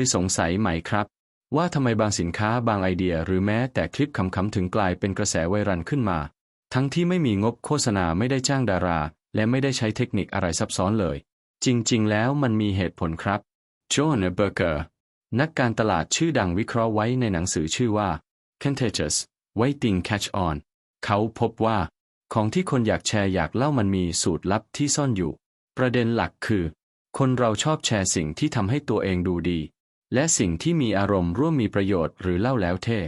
ยสงสัยไหมครับ ว่าทำไมบางสินค้าบางไอเดีย หรือแม้แต่คลิปขำๆถึงกลายเป็นกระแสไวรัลขึ้นมา ทั้งที่ไม่มีงบโฆษณาไม่ได้จ้างดารา และไม่ได้ใช้เทคนิคอะไรซับซ้อนเลย จริง ๆ แล้วมันมีเหตุผลครับโจนเบอร์เกอร์นักการตลาดชื่อดังวิเคราะห์ไว้ในหนังสือชื่อว่า Contagious Waiting Catch On เขาพบว่า ของที่คนอยากแชร์อยากเล่ามันมีสูตรลับที่ซ่อนอยู่ ประเด็นหลักคือ คนเราชอบแชร์สิ่งที่ทำให้ตัวเองดูดี และสิ่งที่มีอารมณ์ร่วมมีประโยชน์หรือเล่าแล้วเท่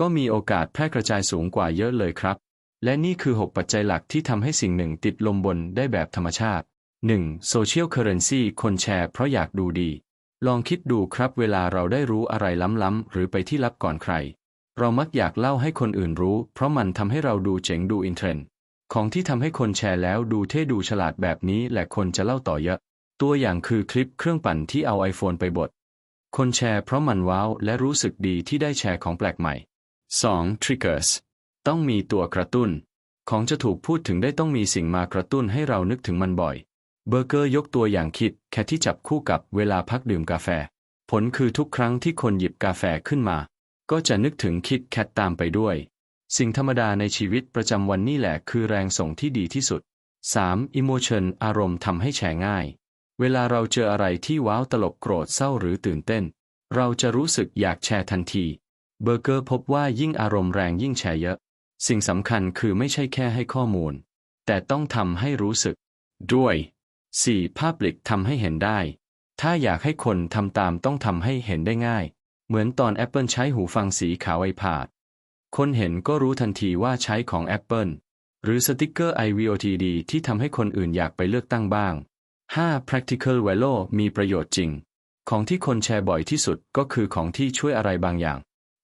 ก็มีโอกาสแพร่กระจายสูงกว่าเยอะเลยครับ และนี่คือ 6 ปัจจัยหลักที่ทำให้สิ่งหนึ่งติดลมบนได้แบบธรรมชาติ 1. Social Currency คนแชร์เพราะอยากดูดี ลองคิดดูครับเวลาเราได้รู้อะไรล้ำๆหรือไปที่ลับก่อนใคร เรามักอยากเล่าให้คนอื่นรู้ เพราะมันทำให้เราดูเจ๋งดูอินเทรนด์ของที่ทำให้คนแชร์แล้วดูเท่ดูฉลาดแบบนี้แหละคนจะเล่าต่อเยอะ ตัวอย่างคือคลิปเครื่องปั่นที่เอา iPhone ไปบด คนแชร์เพราะมันว้าว และรู้สึกดีที่ได้แชร์ของแปลกใหม่ 2. Triggers ต้องมีตัวกระตุ้น ของจะถูกพูดถึงได้ต้องมีสิ่งมากระตุ้นให้เรานึกถึงมันบ่อย เบอร์เกอร์ยกตัวอย่างคิด แค่ที่จับคู่กับเวลาพักดื่มกาแฟ ผลคือทุกครั้งที่คนหยิบกาแฟขึ้นมา ก็จะนึกถึงคิดแคทตามไปด้วย สิ่งธรรมดาในชีวิตประจำวันนี่แหละคือแรงส่งที่ดีที่สุด 3. Emotion อารมณ์ทำให้แชร์ง่าย เวลาเราเจออะไรที่ว้าวตลกโกรธเศร้าหรือตื่นเต้น เราจะรู้สึกอยากแชร์ทันที เบอร์เกอร์พบว่ายิ่งอารมณ์แรงยิ่งแชร์เยอะ สิ่งสำคัญคือไม่ใช่แค่ให้ข้อมูล แต่ต้องทำให้รู้สึก ด้วย 4. ภาพลิกทำให้เห็นได้ ถ้าอยากให้คนทำตามต้องทำให้เห็นได้ง่าย เหมือนตอน Apple ใช้หูฟังสีขาวไอพาด คนเห็นก็รู้ทันทีว่าใช้ของ Apple หรือสติกเกอร์ iVOTD ที่ทำให้คนอื่นอยากไปเลือกตั้งบ้าง 5. practical value มีประโยชน์จริง ของที่คนแชร์บ่อยที่สุดก็คือของที่ช่วยอะไรบางอย่าง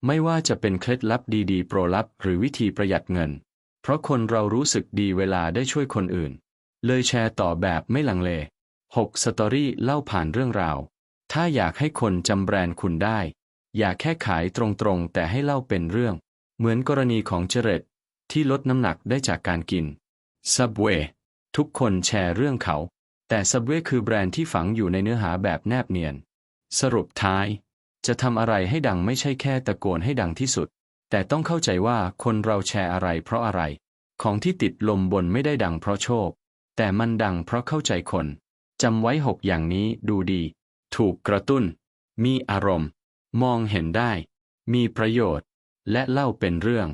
ไม่ว่าจะเป็นเคล็ดลับดีๆ โปรลับ หรือวิธีประหยัดเงิน เพราะคนเรารู้สึกดีเวลาได้ช่วยคนอื่น เลยแชร์ต่อแบบไม่ลังเล 6. สตอรี่เล่าผ่านเรื่องราว ถ้าอยากให้คนจำแบรนด์คุณได้ อย่าแค่ขายตรงๆ แต่ให้เล่าเป็นเรื่อง เหมือนกรณีของเจเรตที่ลดน้ำหนักได้จากการกิน Subway ทุกคนแชร์เรื่องเขา แต่ Subway คือแบรนด์ที่ฝังอยู่ในเนื้อหาแบบแนบเนียน สรุปท้าย จะทำอะไรให้ดังไม่ใช่แค่ตะโกนให้ดังที่สุด แต่ต้องเข้าใจว่าคนเราแชร์อะไรเพราะอะไร ของที่ติดลมบนไม่ได้ดังเพราะโชค แต่มันดังเพราะเข้าใจคนจำไว้หกอย่างนี้ดูดี ถูกกระตุ้น มีอารมณ์ มองเห็นได้ มีประโยชน์ และเล่าเป็นเรื่อง